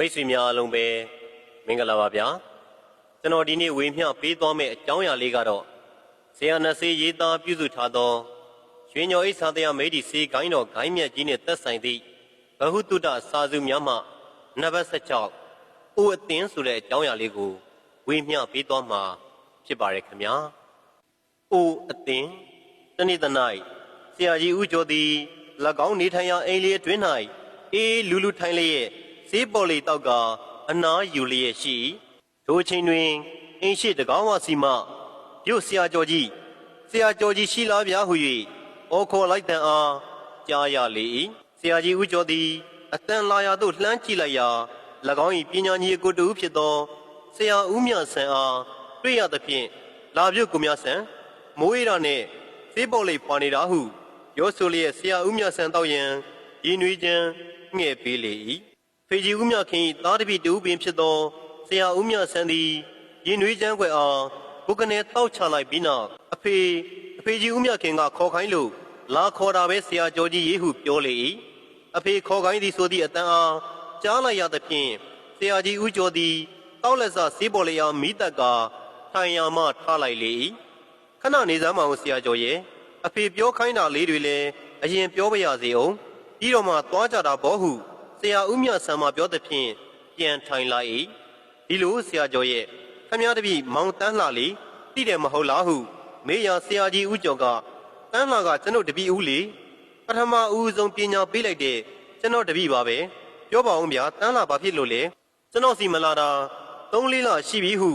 မိတ်ဆွေများအားလုံးပဲမင်္ဂလာပါဗျာကျွန်တော်ဒီနေ့ဝေမျှပေးသွားမယ့်အကြောင်းအရာလေးကတော့ဇေယနစေရေးသားပြုစုထားသောရွှေညောအိသာတရားမေဒီစေဂိုင်းတော်ဂိုင်းမြတ်ကြီးနဲ့သက်ဆိုင်သည့်ဘဟုတုတစာစုများမှနံပါတ်16ဦးအသင်းဆိုတဲ့အကြောင်းအရာလေးကိုဝေမျှပေးသွားမှာဖြစ်ပါရခင်ဗျာဦးအသင်းတနေ့တ၌ဆရာကြီးဦးကျော်သည်၎င်းနေထိုင်ရာအိမ်လေးအတွင်း၌အေးလူလူထိုင်လျက် ဈေးပေါ်လေတောက်ကအနားယူလျက်ရှိထိုအချိန်တွင်အင်းရှိတကောင်းဝစီမှပြုတ်ဆရာကျော်ကြီးဆရာကျော်ကြီးရှိလားဗျာဟု၍အော်ခေါ်လိုက်တန်အားကြားရလေ၏ဆရာကြီးဦးကျော်သည်အတန်လာရာသို့လှမ်းကြည့်လိုက်ရာ၎င်း၏ပညာညီအကိုတူဖြစ်သောဆရာဦးမြဆန်အားတွေ့ရသဖြင့်လာပြုတ်ကူမြဆန်မိုးရတာနှင့်ဈေးပေါ်လေပွာနေတာဟုရောဆိုလျက်ဆရာဦးမြဆန်တောက်ရန်ရင်းနှွေးချမ်းငှဲ့ပေးလေ၏ ဖေကြီးဦးမြခင်၏သားတစ်ပြည့်တူပင်ဖြစ်သောဆရာဦးမြဆန်သည်ရင်းနှွေးချမ်းွယ်အားဘုကနေတောက်ချလိုက်ပြီးနောက်အဖေအဖေကြီးဦးမြခင်ကခေါ်ခိုင်းလို့လာခေါ်တာပဲဆရာကျော်ကြီးရေးဟုပြောလေ၏အဖေခေါ်ခိုင်းသည်ဆိုသည့်အတန်အားကြားလိုက်ရသဖြင့်ဆရာကြီးဦးကျော်သည်တောက်လက်စဈေးပေါ်လေအောင်မိတက်ကထိုင်ရာမှထားလိုက်လေ၏ခဏနေစမ်းမအောင်ဆရာကျော်ရဲ့အဖေပြောခိုင်းတာလေးတွေလည်းအရင်ပြောပါရစေအောင်ပြီးတော့မှသွားကြတာဘောဟု ဆရာဦးမြဆန်မပြောသဖြင့်ပြန်ထိုင်လိုက်၏ဒီလိုဆရာကျော်ရဲ့ခမည်းတပည့်မောင်တန်းလှလေတိတယ်မဟုတ်လားဟု မေးရဆရာကြီးဦးကျော်ကတန်းလှကကျွန်ုပ်တပည့်ဦးလေပထမဦးဆုံးပညာပေးလိုက်တဲ့ကျွန်တော်တပည့်ပါပဲပြောပါဦးဗျာတန်းလှဘာဖြစ်လို့လဲကျွန်တော်စီမလာတာ၃လေးလရှိပြီဟု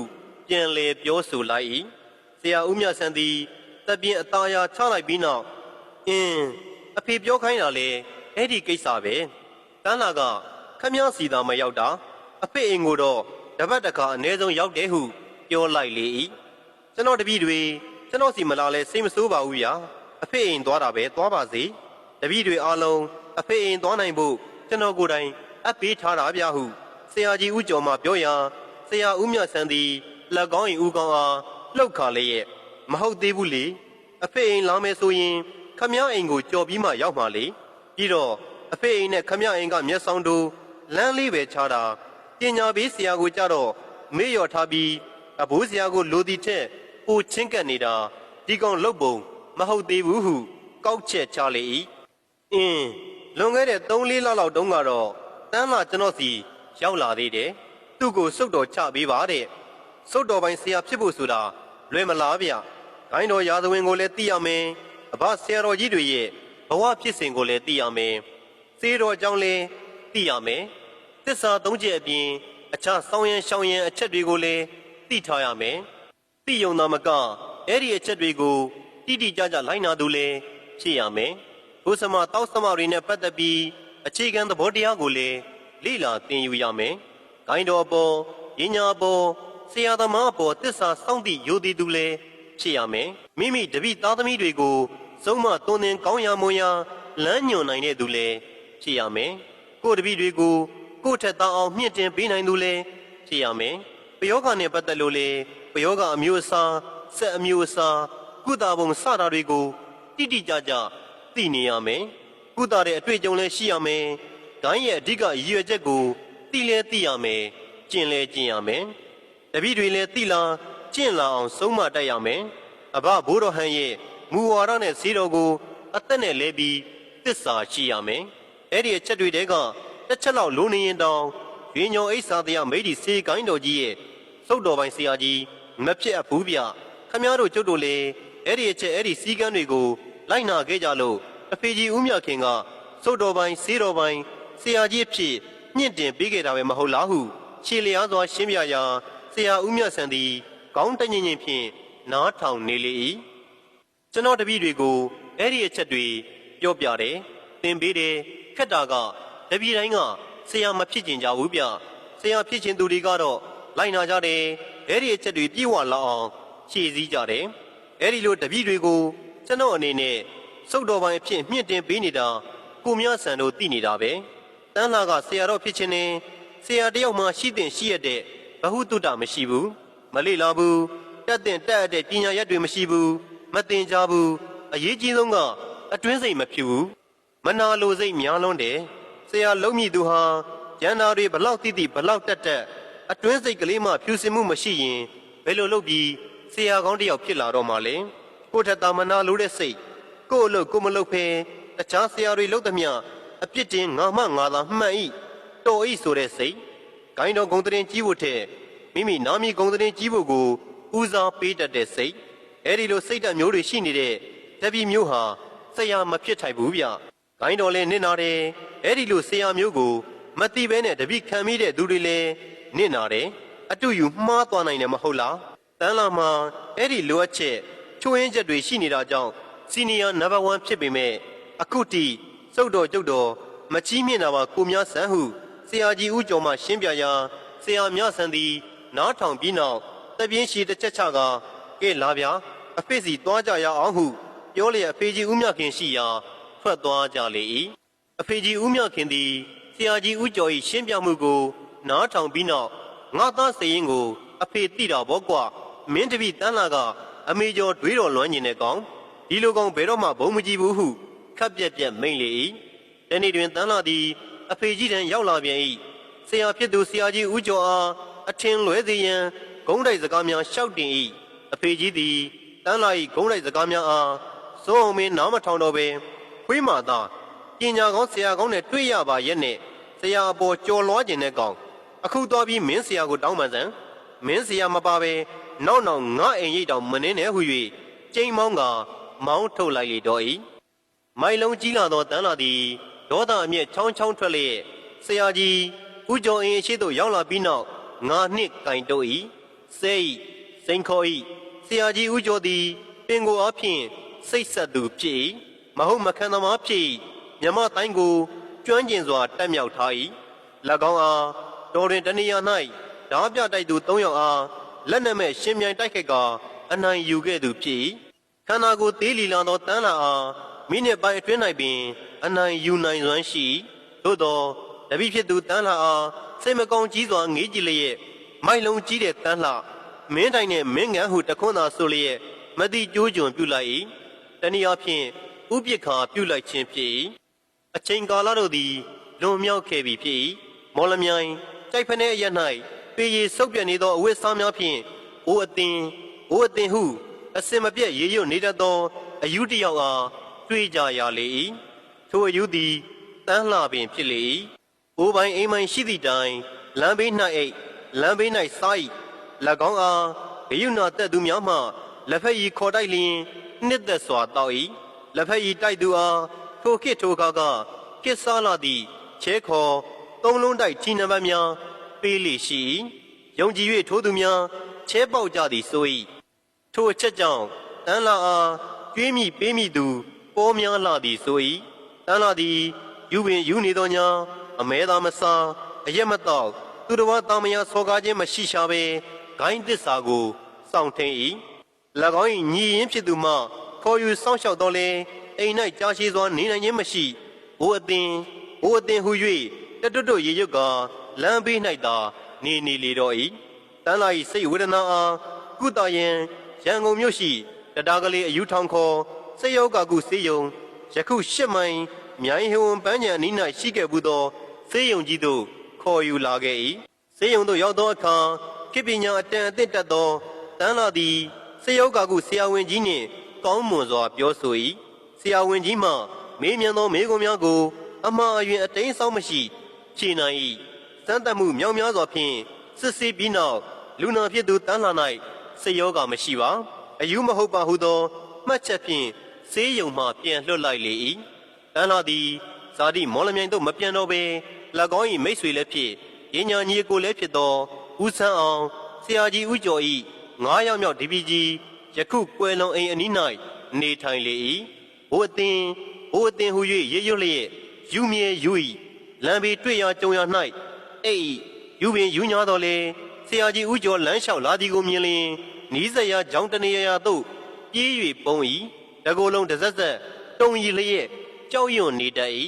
ပြန်လေပြောဆိုလိုက်၏ဆရာဦးမြဆန်သည်တပ်ပြင်းအသားရာချလိုက်ပြီးနောက်အင်းအဖေပြောခိုင်းတာလေအဲ့ဒီကိစ္စပဲ တန်းလာကခမည်းစီသာမရောက်တာအဖေအိမ်ကိုတော့တပတ်တခါအနည်းဆုံးရောက်တယ်ဟုပြောလိုက်လေ၏ကျွန်တော်တပည့်တွေကျွန်တော်စီမလာလဲစိတ်မဆိုးပါဘူးဗျာအဖေအိမ်သွားတာပဲသွားပါစေတပည့်တွေအားလုံးအဖေအိမ်သွားနိုင်ဖို့ကျွန်တော်ကိုယ်တိုင်အပ်ပေးထားတာဗျာဟုဆရာကြီးဦးကျော်မှပြောရာဆရာဦးမြတ်ဆန်းသည်လက်ကောင်းရင်ဦးကောင်းအားလှုပ်ခါလေးရဲ့မဟုတ်သေးဘူးလေအဖေအိမ်လာမယ်ဆိုရင်ခမည်းအိမ်ကိုကြော်ပြီးမှရောက်မှလေပြီးတော့ အဖေအိမ်နဲ့ခမည်းအိမ်ကမျက်စောင်းတို့လမ်းလေးပဲချားတာပညာပေးဆရာကိုကြတော့မေ့လျော်ထားပြီးအဘိုးဆရာကိုလိုတီထက်ပိုချင်းကပ်နေတာဒီကောင်လုတ်ပုံမဟုတ်သေးဘူးဟုကောက်ချက်ချလေ၏အင်းလွန်ခဲ့တဲ့3-4လလောက်တုန်းကတော့တန်းလာကျွန်တော်စီရောက်လာသေးတယ်သူ့ကိုစုတ်တော်ချပေးပါတဲ့စုတ်တော်ပိုင်းဆရာဖြစ်ဖို့ဆိုတာလွယ်မလားဗျဂိုင်းတော်ရာဇဝင်ကိုလည်းသိရမယ်အဘဆရာတော်ကြီးတွေရဲ့ဘဝဖြစ်စဉ်ကိုလည်းသိရမယ် စေတော်အကြောင်းလည်းသိရမယ်သစ္စာသုံးချက်အပြင်အခြားစောင်းရန်ရှောင်းရန်အချက်တွေကိုလည်းသိထားရမယ်သိယုံသာမကအဲ့ဒီအချက်တွေကိုတိတိကျကျလိုက်နာသူလည်းဖြစ်ရမယ်ဘုစမတောက်စမတွေနဲ့ပတ်သက်ပြီးအခြေခံသဘောတရားကိုလည်းလေ့လာသင်ယူရမယ်ဂိုင်းတော်အပေါ်ပညာအပေါ်ဆရာသမားအပေါ်တစ္ဆာစောင့်တည်ယိုတည်သူလည်းဖြစ်ရမယ်မိမိတပိသားသမီးတွေကိုစုံမသွန်သင်ကောင်းရာမွန်ရာလမ်းညွှန်နိုင်တဲ့သူလည်း ဖြစ်ရမယ်ကိုယ်တပိတွေကိုကိုယ့်ထက်သားအောင်မြင့်တင်ပေးနိုင်သူလည်းဖြစ်ရမယ်ပယောဂနဲ့ပတ်သက်လို့လည်းပယောဂအမျိုးအစားဆက်အမျိုးအစားကုသပုံစတာတွေကိုတိတိကျကျသိနေရမယ်ကုသတဲ့အတွေ့အကြုံလည်းရှိရမယ်ဂိုင်းရဲ့အဓိကရည်ရွယ်ချက်ကိုသိလဲသိရမယ်ကျင့်လဲကျင့်ရမယ်တပည့်တွေလည်းသိလာကျင့်လာအောင်ဆုံးမတတ်ရမယ်အဘဘိုးတော်ဟန်ရဲ့မူဝါဒနဲ့စီတော်ကို အသက်နဲ့လဲပြီးတစ္ဆာရှိရမယ် အဲ့ဒီအချက်တွေတဲကတစ်ချက်လောက်လိုနေရင်တောင်ရွေညောအိဆာတရားမိဒီစေကိုင်းတော်ကြီးရဲ့စုတ်တော်ပိုင်းဆရာကြီးမဖြစ်အပ်ဘူးဗျခမည်းတော်ကျုပ်တို့လည်းအဲ့ဒီအချက်အဲ့ဒီစီကန်းတွေကိုလိုက်နာခဲ့ကြလို့အဖေကြီးဦးမြခင်ကစုတ်တော်ပိုင်းစေတော်ပိုင်းဆရာကြီးအဖြစ်ညှင့်တင်ပေးခဲ့တာပဲမဟုတ်လားဟုခြေလျားစွာရှင်းပြရာဆရာဦးမြတ်ဆန်သည်ကောင်းတညင်ချင်းဖြင့်နားထောင်နေလေ၏ကျွန်တော်တပည့်တွေကိုအဲ့ဒီအချက်တွေပြောပြတယ်သင်ပေးတယ် ခက်တာကတပည့်တိုင်းကဆရာမဖြစ်ကျင်ကြဘူးဗျဆရာဖြစ်ကျင်သူတွေကတော့လိုက်နာကြတယ်အဲ့ဒီအချက်တွေပြည့်ဝလာအောင်ဖြည့်ဆည်းကြတယ်အဲ့ဒီလိုတပည့်တွေကိုကျွန်တော်အနေနဲ့စုတ်တော်ပိုင်းအဖြစ်မြင့်တင်ပေးနေတာကိုမြဆန်တို့သိနေတာပဲတန်းလာကဆရာတော်ဖြစ်ခြင်းနဲ့ဆရာတယောက်မှရှိတဲ့ရှိရတဲ့ဘဟုတုတမရှိဘူးမလေ့လာဘူးတက်တဲ့တက်အပ်တဲ့ပညာရက်တွေမရှိဘူးမတင်ကြဘူးအရေးကြီးဆုံးကအတွင်းစိတ်မဖြစ်ဘူး မနာလိုစိတ်များလွန်းတယ်ဆရာလုံးမြည်သူဟာကျန်တာတွေဘလောက်တိတိဘလောက်တက်တက်အတွင်းစိတ်ကလေးမှဖြူစင်မှုမရှိရင်ဘယ်လိုလုပ်ပြီးဆရာကောင်းတစ်ယောက်ဖြစ်လာတော့မှလဲကိုယ့်ထက်တာမနာလို့တဲ့စိတ်ကိုယ့်အလုပ်ကိုယ်မလုပ်ဖဲတခြားဆရာတွေလုပ်သမျှအပြစ်တင်ငါမှငါသာမှန်ဤတော်ဤဆိုတဲ့စိတ်ဂိုင်းတော်ဂုံတရင်ကြီးဖို့ထက်မိမိနာမည်ဂုံတရင်ကြီးဖို့ကိုဦးစားပေးတတ်တဲ့စိတ်အဲ့ဒီလိုစိတ်ဓာတ်မျိုးတွေရှိနေတဲ့တပည့်မျိုးဟာဆရာမဖြစ်ထိုင်ဘူးဗျ ဂိုင်းတော်လည်းနစ်နာတယ်အဲ့ဒီလိုဆရာမျိုးကို မတိဘဲနဲ့တပည့်ခံမိတဲ့သူတွေလည်းနစ်နာတယ်အတူယူမှားသွားနိုင်တယ်မဟုတ်လားတန်းလာမှာအဲ့ဒီလိုအပ်ချက်ချိုးရင်းချက်တွေရှိနေတာကြောင့်စီနီယာနံပါတ်1ဖြစ်ပေမဲ့အခုတိစုတ်တော်ကျုပ်တော်မချီးမြင့်တာပါကိုများဆန်းဟုဆရာကြီးဦးကျော်မှရှင်းပြရာဆရာမြဆန်းသည်နားထောင်ပြီးနောက်တပြင်းရှိတစ်ချက်ချကကဲလာဗျာအဖေစီသွားကြရအောင်ဟု ပြောလျက်အဖေကြီးဦးမြခင်ရှိရာ ထွက်သွားကြလေ၏အဖေကြီးဦးမြခင်သည်ဆရာကြီးဦးကျော်၏ရှင်းပြမှုကို နားထောင်ပြီးနောက်ငါသားစရင်ကို အဖေတိတာဘောကွာမင်းတပည့်တန်းလာကအမေကျော်တွေးတော်လွမ်းကျင်တဲ့ကောင်ဒီလိုကောင်ဘယ်တော့မှဘုံမကြည့်ဘူးဟုခပ်ပြက်ပြက်မိန်လေ၏တနေ့တွင်တန်းလာသည်အဖေကြီးတန်ရောက်လာပြန်၏ဆရာဖြစ်သူဆရာကြီးဦးကျော်အားအထင်လွဲစေရန်ဂုံးတိုက်စကားများရှောက်တင်၏အဖေကြီးသည်တန်းလာ၏ဂုံးတိုက်စကားများအားစိုးအောင်မင်းနားမထောင်တော့ပဲ ခွေးမာသားပညာကောင်းဆရာကောင်းနဲ့တွေ့ရပါရဲ့နဲ့ဆရာအပေါ်ကြော်လွှားကျင်တဲ့ကောင်အခုတော့ပြီးမင်းဆရာကိုတောင်းပန်စမ်းမင်းဆရာမပါပဲနောက်နောက်ငါအိမ်ရိတ်တောင်မနှင်းနဲ့ဟု၍ကျိန်မောင်းကမောင်းထုတ်လိုက်လေတော့၏မိုင်လုံးကြီးလာသောတန်းလာသည်ဒေါသအမျက်ချောင်းချောင်းထွက်လျက်ဆရာကြီးဦးကျော်အင်းအရှိတို့ရောက်လာပြီးနောက်ငါနှစ်ကင်တို့၏ဆဲ၏စိန်ခေါ်၏ဆရာကြီးဦးကျော်သည်ပင်ကိုအဖြစ်စိတ်ဆက်သူဖြစ်၏ မဟုတ်မခံသမားဖြစ်၏မြမတိုင်းကိုကျွမ်းကျင်စွာတက်မြောက်ထား၏၎င်းအားတော်တွင်တဏှာ၌ဓာပြတိုက်သူ၃ယောက်အားလက်နက်မဲ့ရှင်မြိုင်တိုက်ခိုက်ကာအနိုင်ယူခဲ့သူဖြစ်၏ခန္ဓာကိုယ်သေးလီလာသောတန်းလာအားမိနစ်ပိုင်းအတွင်း၌ပင် အနိုင်ယူနိုင်စွမ်းရှိသို့သောတပိဖြစ်သူတန်းလာအားစိတ်မကောင်းကြီးစွာငေးကြည့်လျက်မိုက်လုံးကြီးတဲ့တန်းလှမင်းတိုင်နဲ့မင်းငန်းဟုတခွန်းသာဆိုလျက်မတိကျိုးကျွန်ပြုလိုက်၏တနည်းအားဖြင့် ဥပိ္ပခာပြုလိုက်ခြင်းဖြစ်၏အချိန်ကာလတို့သည်လွန်မြောက်ခဲ့ပြီဖြစ်၏မော်လမြိုင်ကြိုက်ဖနေအရ၌ပေရီဆုပ်ပြတ်နေသောအဝတ်စားများဖြင့်အိုးအသင်အိုးအသင်ဟုအစင်မပြတ်ရေရွတ်နေတတ်သောအယူတစ်ယောက်အားတွေ့ကြရလေ၏ထိုအယူသည်တန်းလှပင်ဖြစ်လေ၏အိုးပိုင်းအိမ်ပိုင်းရှိသည့်တိုင်လမ်းဘေး၌အိတ်လမ်းဘေး၌စား၏၎င်းအားဂယုဏတက်သူများမှလက်ဖက်ရည်ခေါ်တိုက်လျင်နှစ်သက်စွာတောက်၏ လက်ဖက်ရည်တိုက်သူအားထိုခေတ်ထိုကားကကစ်စားလာသည့်ချဲခေါ်သုံးလုံးတိုက်ထီနံပါတ်များပေးလေရှိ၏ယုံကြည်၍ထိုသူများချဲပေါက်ကြသည်ဆို၏ထိုအချက်ကြောင့်တန်းလာအားကျွေးမိပေးမိသူပေါ်များလာသည်ဆို၏တန်းလာသည်ယူပင်ယူနေသောညာအမဲသာမစားအရက်မတော့သူတော်တာမယာဆောကားခြင်းမရှိရှာပဲဂိုင်းသစ္စာကိုစောင့်ထိန်၏၎င်း၏ညီရင်ဖြစ်သူမှ ခေါ်ယူစောင့်ရှောက်တော်လဲအိမ်၌ကြားရှိစွာနေနိုင်ခြင်းမရှိဘိုးအသင်ဘိုးအသင်ဟု၍တတွတ်တွတ်ရေရွတ်ကလမ်းဘေး၌သာနေနေလေတော့၏တန်းလာ၏စိတ်ဝေဒနာအားကုသယံရန်ကုန်မြို့ရှိတတားကလေးအယူထောင်ခေါ်စေယောဂကုစေယုံယခုရှစ်မိုင်မြိုင်ဟဝန်ပန်းညံအနီး၌ရှိခဲ့ဘူးသောစေယုံကြီးသို့ခေါ်ယူလာခဲ့၏စေယုံသို့ရောက်သောအခါခေပညာအတန်အသင့်တက်သောတန်းလာသည်စေယောဂကုဆရာဝန်ကြီးနှင့် ကောင်းမွန်စွာပြောဆို၏ဆရာဝန်ကြီးမှမေးမြန်းသောမေးခွန်းများကို အမှားအယွင်းအတိမ်းဆောင်မရှိဖြေနိုင်၏စမ်းသပ်မှုမြောက်များစွာဖြင့်စစ်ဆေးပြီးနောက်လူနာဖြစ်သူတန်းလာ၌စေယောဂမရှိပါအယူမဟုတ်ပါဟုသောမှတ်ချက်ဖြင့်ဆေးရုံမှပြန်လွှတ်လိုက်လေ၏တန်းလာသည်ဇာတိမော်လမြိုင်သို့မပြန်တော့ဘဲ၎င်း၏မိတ်ဆွေလည်းဖြစ်ရညာညီကိုလည်းဖြစ်သောဦးဆန်းအောင်ဆရာကြီးဦးကျော်၏ငါးယောက်မြောက်ဒီပီကြီး ယခုကွယ်လွန်အိမ်အနီး၌နေထိုင်လေ၏ဘိုးအသင်ဘိုးအသင်ဟု၍ရေရွတ်လျက်ယူမြဲယူ၏လမ်းဘေးတွေ့ရကြုံရ၌အိတ်ယူပင်ယူညာတော်လေဆရာကြီးဦးကျော်လမ်းလျှောက်လာသည်ကိုမြင်လျင်နီးစရာကြောင်းတနေရရာသို့ပြေး၍ပုံ၏တကိုယ်လုံးတစ်ဆက်ဆက်တုံရီလျက်ကြောက်ရွံ့နေတတ်၏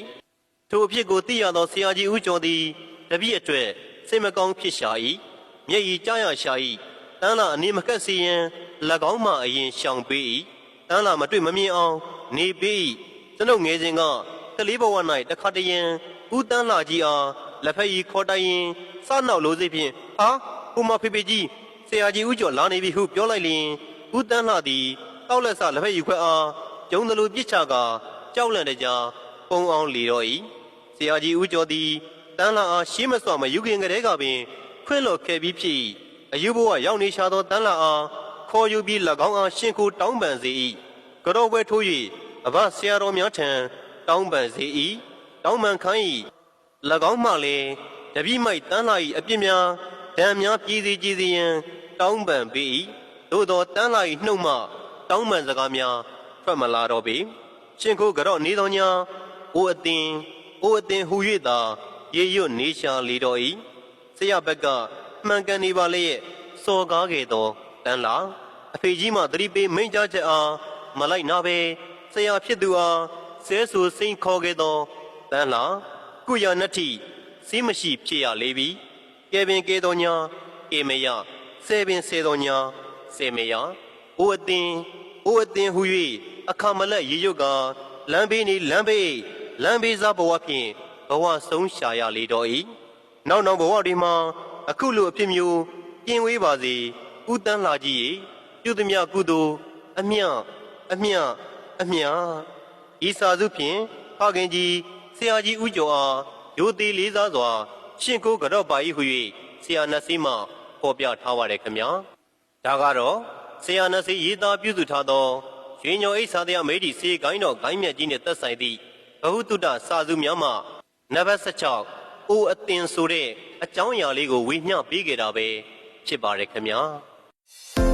ထိုအဖြစ်ကိုသိရသောဆရာကြီးဦးကျော်သည်တပည့်အတွက်စိတ်မကောင်းဖြစ်ရှာ၏မျက်ရည်ကြားရရှာ၏တန်းလာအနေမကက်စီရင်၎ င်းမှအရင်ရှောင်ပေး၏တန်းလာမတွေ့မမြင်အောင်နေပေး၏ကျွန်ုပ်ငယ်စဉ်ကကလေးဘဝ၌တခါတရံဦးတန်းလာကြီးအားလက်ဖက်ကြီးခေါ်တိုင်ရင်စနောက်လို့စိဖြင့်ဟာကိုမဖေဖေကြီးဆရာကြီးဦးကျော်လာနေပြီဟုပြောလိုက်လျင်ဦးတန်းလှသည်တောက်လက်စလက်ဖက်ကြီးခွဲအားကျုံသလိုပြစ်ချကာကြောက်လန့်တဲ့ကြားပုံအောင်လီတော့၏ဆရာကြီးဦးကျော်သည်တန်းလှအားရှေးမစွာမယူခင်ကလေးကပင်ခွင့်လွတ်ခဲ့ပြီးဖြစ်၏အယူဘဝရောက်နေရှာသောတန်းလှအား ခေါ်ယူပြီး၎င်းအားရှင်ခုတောင်းပန်စေ၏ကြောပွဲထိုး၍အဘဆရာတော်များထံတောင်းပန်စေ၏တောင်းပန်ခိုင်း၏၎င်းမှလည်းတပိမိုက်တန်းလာ၏အပြစ်များဒဏ်များပြည်စီကြည်စီရန်တောင်းပန်ပေ၏သို့သောတန်းလာ၏နှုတ်မှတောင်းပန်စကားများထွက်မလာတော့ပေရှင်ခုကြော့နေသောညာအိုအသင်အိုအသင်ဟူ၍သာရေရွတ်နေရှာလေတော်၏ဆရာဘက်ကမှန်ကန်နေပါလေရဲ့စော်ကားခဲ့သော တန်းလာအဖေကြီးမှသတိပေးမိန့်ကြားချက်အားမလိုက်နာပဲဆရာဖြစ်သူအားဆဲဆူစိန်ခေါ်ခဲ့သောတန်းလာကုရနတ္ထိစီးမရှိဖြစ်ရလေပြီကဲပင်ကဲတော်ညာကေမယဆဲပင်ဆဲတော်ညာဆေမယအိုအသင်အိုအသင်ဟူ၍အခါမလက်ရေရွတ်ကလမ်းဘေးနေလမ်းဘေးလမ်းဘေးစားဘဝဖြင့်ဘဝဆုံးရှာရလေတော်၏နောက်နောက်ဘဝတွေမှာအခုလိုအဖြစ်မျိုးပြင်ဝေးပါစေ ဥတန်းလာကြီး၏ပြုသည်မြကုသိုလ်အမြအမြအမြဤစာစုဖြင့်ဖခင်ကြီးဆရာကြီးဦးကျော်အားရိုသေလေးစားစွာရှင့်ကိုကြော့ပါ၏ဟု၍ဆရာနှစီမှဖော်ပြထားပါတယ်ခင်ဗျာဒါကတော့ဆရာနှစီရေးသားပြုစုထားသောရွှေညောအိဆာတရားမေဒီစေကိုင်းတော်ဂိုင်းမြတ်ကြီးနှင့်သက်ဆိုင်သည့်ဘဟုတုတ္တစာစုများမှနံပါတ်16အိုအတင်ဆိုတဲ့အကြောင်းအရာလေးကိုဝေမျှပေးခဲ့တာပဲဖြစ်ပါတယ်ခင် ဗျာ